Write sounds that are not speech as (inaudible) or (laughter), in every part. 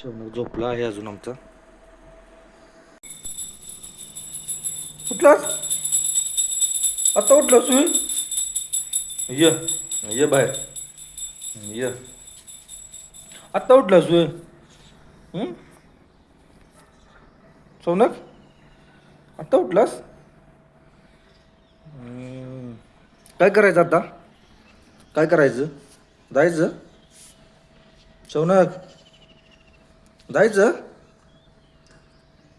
शौनक झोपला आहे अजून आमचा. उठलास आता उठलास तू? ये ये बाहेर. ये. आत्ता उठलास तू? हं? सौनक आत्ता उठलास? हम्म. काय करायचं आता? काय करायचं? जायचं. शौनक जायचं?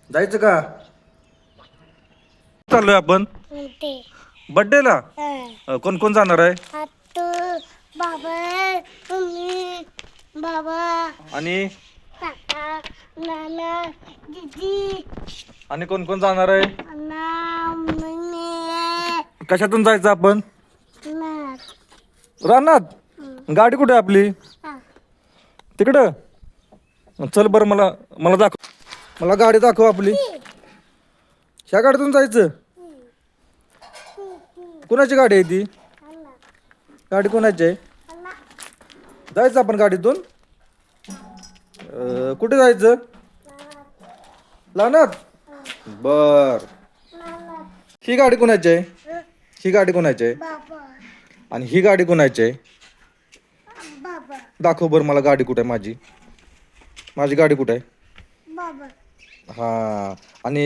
जायचं का? चाललोय आपण. ते बड्डेला कोण कोण जाणार आहे? आत्तू बाबा मम्मी बाबा. आणि? काका नाना दीदी. आणि कोण कोण जाणार आहे? अण्णा मम्मी. कशातून जायचं आपण? रानात. गाडी कुठे आहे आपली? हा. तिकडं? चल बरं मला मला दाखव. मला गाडी दाखव आपली. ह्या गाडीतून जायचं? कुणाची गाडी आहे ती? गाडी कोणाची आहे? जायचं आपण गाडीतून? कुठे जायचं? लानात बर. ही गाडी कोणाची आहे? ही गाडी कोणाची आहे? आणि ही गाडी कोणाची आहे? दाखव बरं मला गाडी कुठे आहे माझी. माझी गाडी कुठे आहे? बाबा हा आणि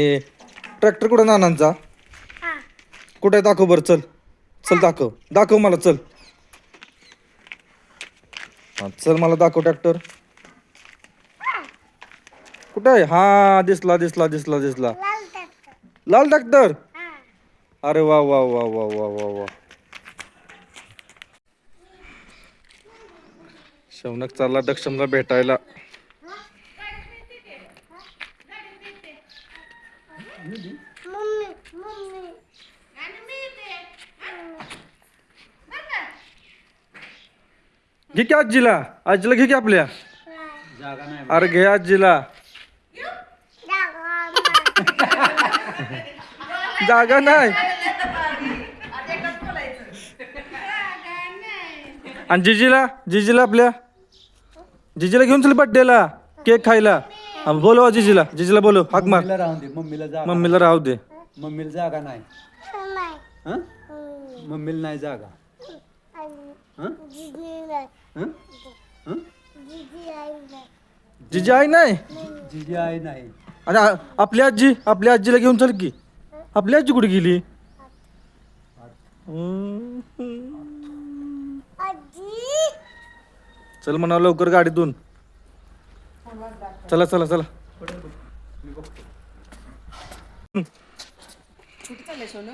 ट्रॅक्टर कुठे नानांचा? हा. कुठे दाखव बरं चल. चल दाखव. दाखव मला चल. हा चल मला दाखव ट्रॅक्टर. कुठे आहे? हा दिसला दिसला दिसला दिसला. लाल ट्रॅक्टर. लाल ट्रॅक्टर? हा. अरे वा वा वा वा वा वा वा. शौनक चालला दक्षमला भेटायला मम्मी मम्मी घे की आजीला. आजीला घे की आपल्या. अरे घे आजीला. जागा नाही. आणि जिजीला जिजीला आपल्या. जिजीला घेऊन चल बड्डेला केक खायला. हा, बोलवा जिजीला. जिजीला बोलव. हाक मार. मम्मीला राहून दे. मम्मीला जागा. मम्मीला राहू दे. मम्मीला जागा नाही. हं? मम्मीला नाही जागा? जिजी आई नाही? जिजी आई नाही. आ- आपली आजी आपल्या आजीला घेऊन चल की. आपली आजी कुठे गेली? चल म्हणा लवकर गाडीतून. चला चला चला. कुठे चाललंय सोनं?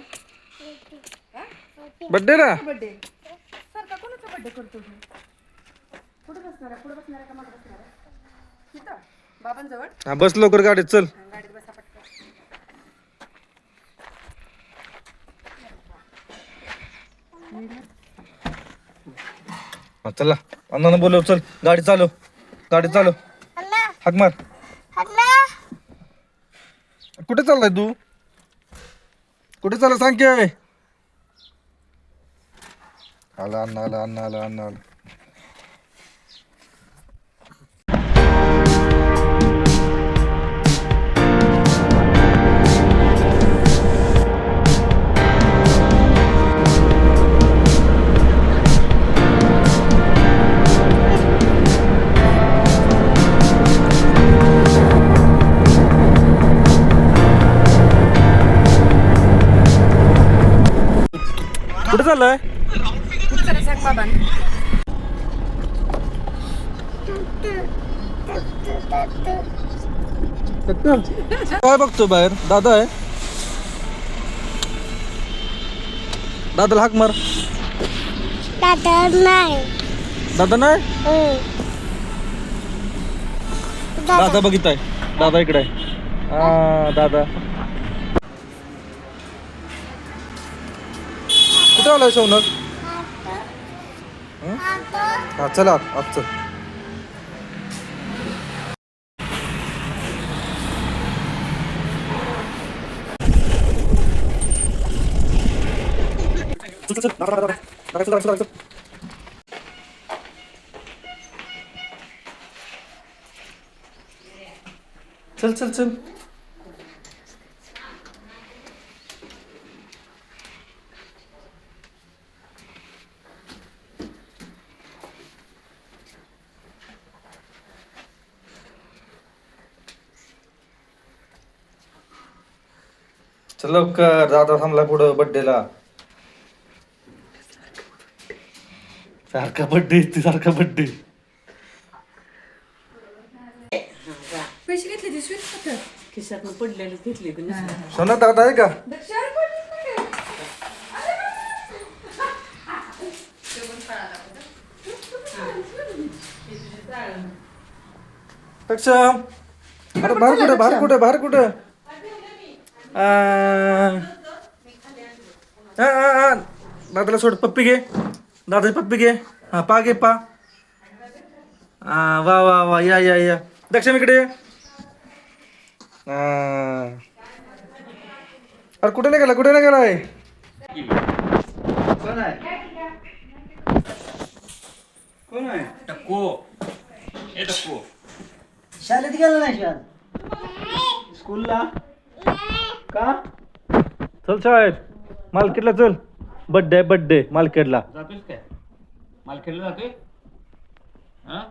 बड्डे ना बर्थडे बर्थडे करतो तू कुठे बसणार आहे? पुढे बसणार आहे का मागे बसणार आहे? तिथं बाबांजवळ. हा बस लवकर गाडीत चल. गाडीत बसा पटकन. हा चला. अण्णानं बोलव चल. गाडी चालव. गाडी चालव. हाक मार. कुठे चाललाय तू? कुठे चालला सांग की. आला अण्णा आला अण्णा आला अण्णा आला कुठे चाललाय काय बघतो बाहेर दादा आहे दादाला हाक मार दादा नाही दादा नाही हं. दादा दादा बघितलाय दादा इकडे आहे हा दादा कुठे आलाय शौनक हा चला आत चल चल, चल, चल. चल, चल, चल. चल चल चल चल लवकर दादा थांबला पुढं बड्डेला सारखा बड्डे सारखा बड्डे पैसे घेतले ते स्वीट खातं पडलेलं घेतले. सोना दादा आहे का? सक्षम अरे बाहेर कुठे बाहेर कुठे बाहेर कुठे? दादाला सोड पप्पी घे. दादाची पप्पी घे. हा पा घे पा. हा वा वा वा. या या या. दक्षम इकडे ये. हा. अरे कुठे नाही गेला? कुठे नाही गेलाय? कोण आहे? कोण आहे? टक्को. हे टक्को. शाळेत गेला नाही शाळेत? स्कूलला? का? चल शाळेत. मार्केटला चल. बड्डे बड्डे मार्केटला जातोयस काय? मालखेडला जातोय? हा?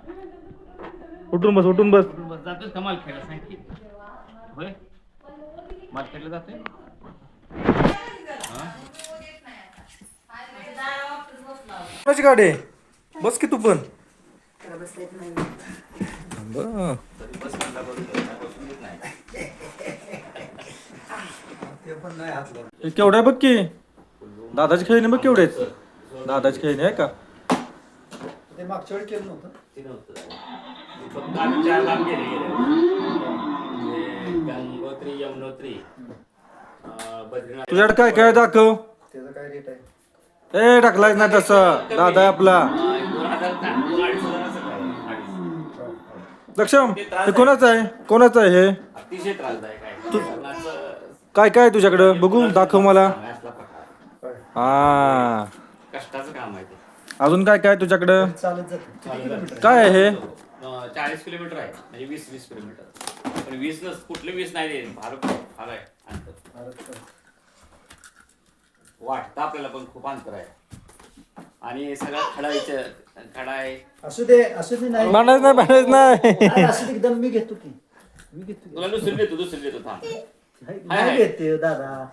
उठून बस उठून बस. कुठून बस. जातोयस का मालखेडला सांग की. होय? मालखेडला जातोय? हा? कोणाची गाडी? बस की तू पण. बरं. ते पण नाही हातलं. हे केवढं आहे बघ की? दादाची खेळणी बघ केवढे आहेत. दादाची खेळणी आहे का? ते मागच्या वेळी केलं नव्हतं. फक्त आम्ही चार लांब गेले गेले. गंगोत्री यमुनोत्री अं, बद्रीनाथ. तुझ्याकडे काय काय दाखव? त्याचं काय रेट आहे? ए टाकलाय ना तसं. दादा आहे आपला. अं, एक दोन हजार का? दोन अडीच हजार असं काय? अडीच. लक्षम हे कोणाचं आहे? कोणाचं आहे हे? अतिशय त्रासदायक आहे. काय काय आहे तुझ्याकडं? बघू दाखव मला. हा. कष्टाचं काम आहे ते. अजून काय काय आहे तुझ्याकडं? चालत जातं. किती किलोमीटर? काय आहे हे? अं, चाळीस किलोमीटर आहे. म्हणजे वीस वीस किलोमीटर. पण वीस नस कुठले वीस नाही देत फार फार आहे. अंतर. भारत का? वाटतं आपल्याला पण खूप अंतर आहे. आणि सगळं खडायचं खडा आहे असू दे असू दे नाही. भांडायच नाही. भांडायच नाही अरे असू दे एकदम मी घेतो की. मी घेतो की. तुला दुसरी देतो दुसरी देतो थांब. नाही- नाही घेत ते दादा.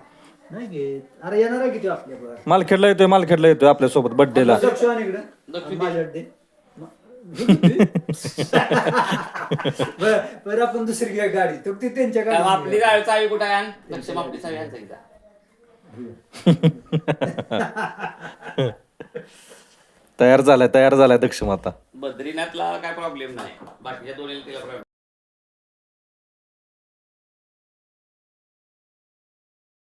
नाही घेत. अरे येणार आहे किती आपल्यावर मालखेडला येतोय मालखेडला येतोय आपल्यासोबत बर्थडेला लक्ष आणि इकडं. दक्षिण आणि माझ्या दे (laughs) बरं बरं आपण दुसरी घ्या गाडी. तो ती त्यांच्या काय मग आपली गाडी गाडी चावी कुठे आहे आण? लक्ष्मी आपली चावी तयार झालाय तयार झालाय दक्षम आता. बद्रीनाथला काय प्रॉब्लेम नाही. बाकीच्या दोन्ही तिला प्रॉब्लेम